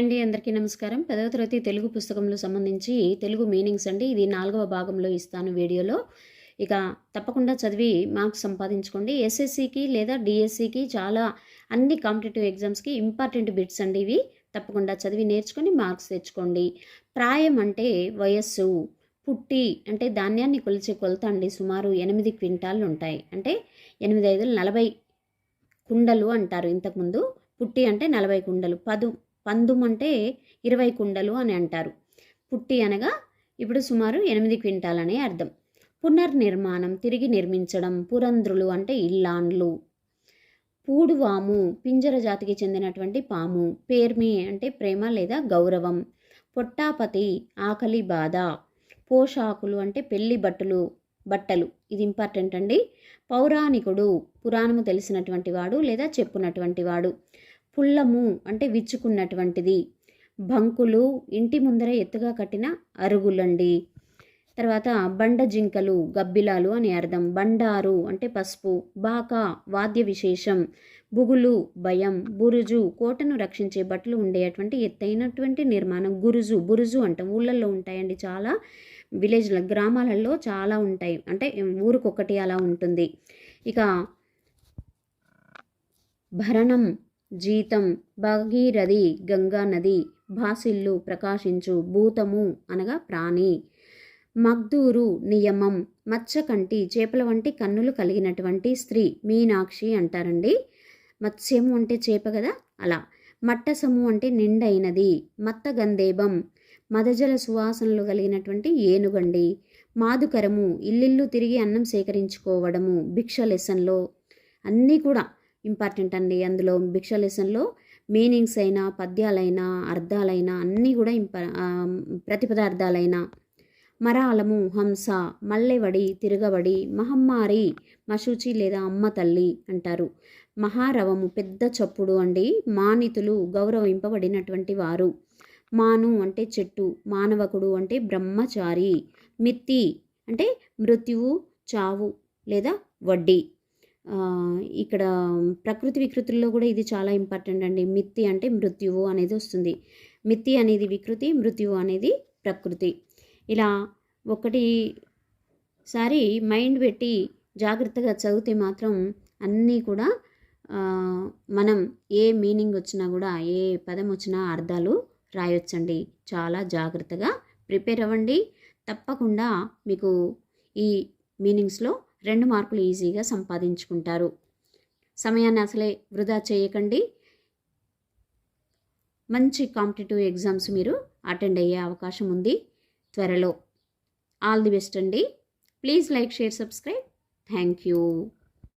అండి అందరికీ నమస్కారం. పదవ తరగతి తెలుగు పుస్తకంలో సంబంధించి తెలుగు మీనింగ్స్ అండి. ఇది నాలుగవ భాగంలో ఇస్తాను వీడియోలో. ఇక తప్పకుండా చదివి మార్క్స్ సంపాదించుకోండి. ఎస్ఎస్సికి లేదా డిఎస్సికి చాలా అన్ని కాంపిటేటివ్ ఎగ్జామ్స్కి ఇంపార్టెంట్ బిట్స్ అండి ఇవి. తప్పకుండా చదివి నేర్చుకొని మార్క్స్ తెచ్చుకోండి. ప్రాయం అంటే వయస్సు పుట్టి అంటే ధాన్యాన్ని కొలిచే కొలత అండి. సుమారు ఎనిమిది క్వింటాలు ఉంటాయి. అంటే ఎనిమిది ఐదు నలభై కుండలు అంటారు ఇంతకుముందు. పుట్టి అంటే నలభై కుండలు. పదు పందుం అంటే ఇరవై కుండలు అని అంటారు. పుట్టి అనగా ఇప్పుడు సుమారు ఎనిమిది క్వింటాలనే అనే అర్థం. పునర్నిర్మాణం తిరిగి నిర్మించడం పురంధ్రులు అంటే ఇల్లాండ్లు. పూడువాము పింజర జాతికి చెందినటువంటి పాము. పేర్మి అంటే ప్రేమ లేదా గౌరవం. పొట్టాపతి ఆకలి బాధ. పోషాకులు అంటే పెళ్ళి బట్టలు బట్టలు. ఇది ఇంపార్టెంట్ అండి. పౌరాణికుడు పురాణము తెలిసినటువంటి వాడు లేదా చెప్పునటువంటి వాడు. పుల్లము అంటే విచ్చుకున్నటువంటిది. బంకులు ఇంటి ముందర ఎత్తుగా కట్టిన అరుగులండి. తర్వాత బండ జింకలు గబ్బిలాలు అని అర్థం. బండారు అంటే పసుపు బాకా వాద్య విశేషం బుగులు భయం బురుజు కోటను రక్షించే బట్టలు ఉండేటువంటి ఎత్తైనటువంటి నిర్మాణం. గురుజు బురుజు అంటాం. ఊళ్ళల్లో ఉంటాయండి చాలా. విలేజ్ల గ్రామాలలో చాలా ఉంటాయి. అంటే ఊరికొకటి అలా ఉంటుంది. ఇక భరణం జీతం భగీరథి గంగా నది భాసిల్లు ప్రకాశించు భూతము అనగా ప్రాణి. మగ్దూరు నియమం మత్స్యకంటి చేపల వంటి కన్నులు కలిగినటువంటి స్త్రీ మీనాక్షి అంటారండి. మత్స్యము అంటే చేప కదా? అలా. మట్టసము అంటే నిండైనది. మత్తగంధేబం మదజల సువాసనలు కలిగినటువంటి ఏనుగండి. మాదుకరము ఇల్లిల్లు తిరిగి అన్నం సేకరించుకోవడము భిక్ష లెసన్లో అన్నీ కూడా ఇంపార్టెంట్ అండి. అందులో భిక్ష లెసన్లో మీనింగ్స్ అయినా పద్యాలైనా అర్థాలైనా అన్నీ కూడా ఇంప ప్రతిపదార్థాలైనా మరాలము హంస మల్లెవడి తిరగబడి మహమ్మారి మశుచి లేదా అమ్మ తల్లి అంటారు. మహారవము పెద్ద చప్పుడు అండి. మానితులు గౌరవింపబడినటువంటి వారు. మాను అంటే చెట్టు మానవకుడు అంటే బ్రహ్మచారి మిత్తి అంటే మృత్యువు చావు లేదా వడ్డీ. ఇక్కడ ప్రకృతి వికృతుల్లో కూడా ఇది చాలా ఇంపార్టెంట్ అండి. మిత్తి అంటే మృత్యువు అనేది వస్తుంది. మిత్తి అనేది వికృతి మృత్యువు అనేది ప్రకృతి. ఇలా ఒకటి సారి మైండ్ పెట్టి జాగ్రత్తగా చదివితే మాత్రం అన్నీ కూడా మనం ఏ మీనింగ్ వచ్చినా కూడా ఏ పదం వచ్చినా అర్థాలు రాయొచ్చండి. చాలా జాగ్రత్తగా ప్రిపేర్ అవ్వండి. తప్పకుండా మీకు ఈ మీనింగ్స్లో రెండు మార్కులు ఈజీగా సంపాదించుకుంటారు. సమయాన్ని అసలే వృధా చేయకండి. మంచి కాంపిటేటివ్ ఎగ్జామ్స్ మీరు అటెండ్ అయ్యే అవకాశం ఉంది త్వరలో. ఆల్ ది బెస్ట్ అండి. Please like share subscribe. Thank you.